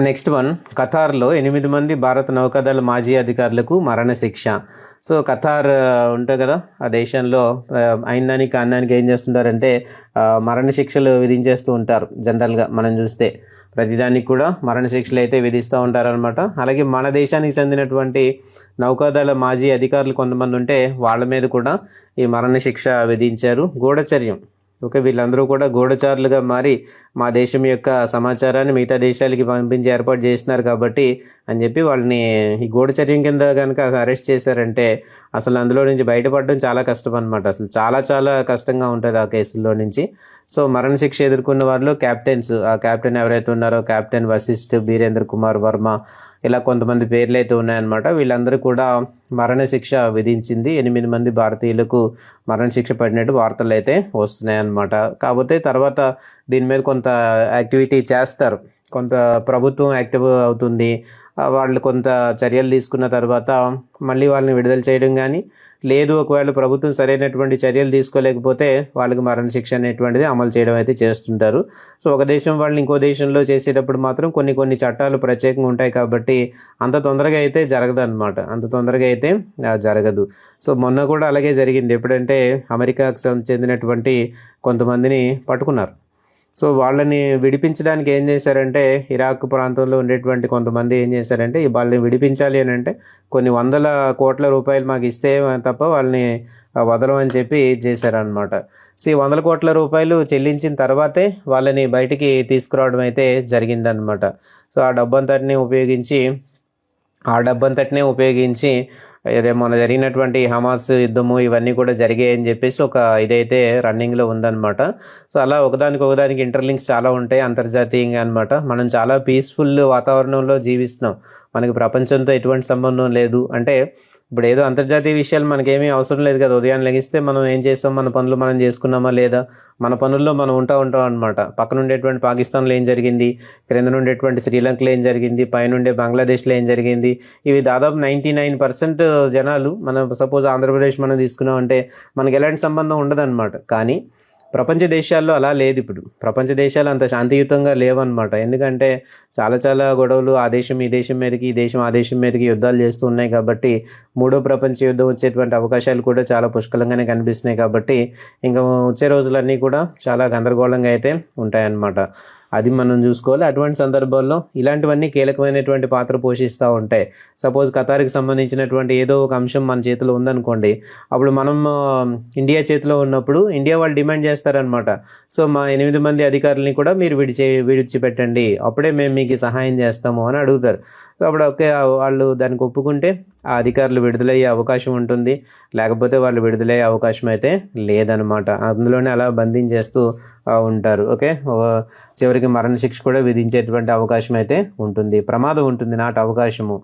Next one ఖతార్లో ఎనిమిది మంది భారత నౌకాదళ మాజీ అధికారులకు మరణశిక్ష. సో ఖతార్ ఉంటుంది కదా ఆ దేశంలో అయిందానికి అందానికి ఏం చేస్తుంటారంటే మరణశిక్షలు విధించేస్తూ ఉంటారు జనరల్గా మనం చూస్తే. ప్రతిదానికి కూడా మరణశిక్షలు అయితే విధిస్తూ ఉంటారనమాట అలాగే మన దేశానికి చెందినటువంటి నౌకాదళ మాజీ అధికారులు కొంతమంది ఉంటే వాళ్ళ మీద కూడా ఈ మరణశిక్ష విధించారు. గూఢచర్యం. ఓకే వీళ్ళందరూ కూడా గూఢచారులుగా మారి మా దేశం యొక్క సమాచారాన్ని మిగతా దేశాలకి పంపించి ఏర్పాటు చేసినారు కాబట్టి అని చెప్పి వాళ్ళని ఈ గూఢచర్యం కింద కనుక అరెస్ట్ చేశారంటే అసలు అందులో నుంచి బయటపడడం చాలా కష్టం అనమాట అసలు చాలా చాలా కష్టంగా ఉంటుంది ఆ కేసుల్లో నుంచి. సో మరణశిక్ష ఎదుర్కొన్న వారిలో క్యాప్టెన్స్ ఆ క్యాప్టెన్ ఎవరైతే ఉన్నారో క్యాప్టెన్ వశిష్ఠ్ బీరేంద్ర కుమార్ వర్మ ఇలా కొంతమంది పేర్లు అయితే ఉన్నాయన్నమాట. వీళ్ళందరూ కూడా మరణశిక్ష విధించింది. ఎనిమిది మంది భారతీయులకు మరణశిక్ష పడినట్టు వార్తలు అయితే వస్తున్నాయన్నమాట. కాకపోతే తర్వాత దీని మీద కొంత యాక్టివిటీ చేస్తారు. కొంత ప్రభుత్వం యాక్టివ్ అవుతుంది. వాళ్ళు కొంత చర్యలు తీసుకున్న తర్వాత మళ్ళీ వాళ్ళని విడుదల చేయడం కానీ లేదు ఒకవేళ ప్రభుత్వం సరైనటువంటి చర్యలు తీసుకోలేకపోతే వాళ్ళకి మరణశిక్ష అనేటువంటిది అమలు చేయడం అయితే చేస్తుంటారు. సో ఒక దేశం వాళ్ళు ఇంకో దేశంలో చేసేటప్పుడు మాత్రం కొన్ని కొన్ని చట్టాలు ప్రత్యేకంగా ఉంటాయి కాబట్టి అంత తొందరగా అయితే జరగదు అనమాట అంత తొందరగా అయితే జరగదు. సో మొన్న కూడా అలాగే జరిగింది. ఎప్పుడంటే అమెరికాకు చెందినటువంటి కొంతమందిని పట్టుకున్నారు. సో వాళ్ళని విడిపించడానికి ఏం చేశారంటే ఇరాక్ ప్రాంతంలో ఉండేటువంటి కొంతమంది ఏం చేశారంటే వాళ్ళని విడిపించాలి అని అంటే కొన్ని వందల కోట్ల రూపాయలు మాకు ఇస్తే తప్ప వాళ్ళని వదలమని చెప్పి చేశారనమాట సో ఈ వందల కోట్ల రూపాయలు చెల్లించిన తర్వాతే వాళ్ళని బయటికి తీసుకురావడం అయితే జరిగిందనమాట సో ఆ డబ్బంతటిని ఉపయోగించి ఆ డబ్బంతటినే ఉపయోగించి అదే మొన్న జరిగినటువంటి హమాస్ యుద్ధము ఇవన్నీ కూడా జరిగాయని చెప్పేసి ఒక ఇదైతే రన్నింగ్లో ఉందన్నమాట. సో అలా ఒకదానికి ఒకదానికి ఇంటర్లింక్స్ చాలా ఉంటాయి అంతర్జాతీయంగా అనమాట మనం చాలా పీస్ఫుల్ వాతావరణంలో జీవిస్తున్నాం. మనకి ప్రపంచంతో ఎటువంటి సంబంధం లేదు. అంటే ఇప్పుడు ఏదో అంతర్జాతీయ విషయాలు మనకేమీ అవసరం లేదు కదా. ఉదయాన్ని లెగిస్తే మనం ఏం చేస్తాం? మన పనులు మనం చేసుకున్నామా లేదా? మన పనుల్లో మనం ఉంటా ఉంటాం అనమాట పక్కన ఉండేటువంటి పాకిస్తాన్లో ఏం జరిగింది? క్రింద ఉండేటువంటి శ్రీలంకలో ఏం జరిగింది? పైన ఉండే బంగ్లాదేశ్లో ఏం జరిగింది? ఇవి దాదాపు నైంటీ నైన్ పర్సెంట్ జనాలు మనం సపోజ్ ఆంధ్రప్రదేశ్ మనం తీసుకున్నామంటే మనకి ఎలాంటి సంబంధం ఉండదన్నమాట. కానీ ప్రపంచ దేశాల్లో అలా లేదు ఇప్పుడు. ప్రపంచ దేశాలు అంత శాంతియుతంగా లేవన్నమాట. ఎందుకంటే చాలా చాలా గొడవలు ఆ దేశం ఈ దేశం మీదకి ఈ దేశం ఆ దేశం మీదకి యుద్ధాలు చేస్తూ ఉన్నాయి కాబట్టి మూడో ప్రపంచ యుద్ధం వచ్చేటువంటి అవకాశాలు కూడా చాలా పుష్కలంగానే కనిపిస్తున్నాయి కాబట్టి ఇంకా వచ్చే రోజులన్నీ కూడా చాలా గందరగోళంగా అయితే ఉంటాయన్నమాట. అది మనం చూసుకోవాలి. అటువంటి సందర్భాల్లో ఇలాంటివన్నీ కీలకమైనటువంటి పాత్ర పోషిస్తూ ఉంటాయి. సపోజ్ ఖతార్కి సంబంధించినటువంటి ఏదో ఒక అంశం మన చేతిలో ఉందనుకోండి. అప్పుడు మనం ఇండియా చేతిలో ఉన్నప్పుడు ఇండియా వాళ్ళు డిమాండ్ చేస్తారనమాట సో మా ఎనిమిది మంది అధికారులని కూడా మీరు విడిచి విడిచిపెట్టండి. అప్పుడే మేము మీకు సహాయం చేస్తాము అని అడుగుతారు. సో అప్పుడు ఓకే వాళ్ళు దానికి ఒప్పుకుంటే ఆ అధికారులు విడుదలయ్యే అవకాశం ఉంటుంది. లేకపోతే వాళ్ళు విడుదలయ్యే అవకాశం అయితే లేదనమాట అందులోనే అలా బంధించేస్తూ ఉంటారు. ఓకే? చివరికి మరణశిక్ష కూడా విధించేటువంటి అవకాశం అయితే ఉంటుంది. ప్రమాదం ఉంటుంది. నాటి అవకాశము.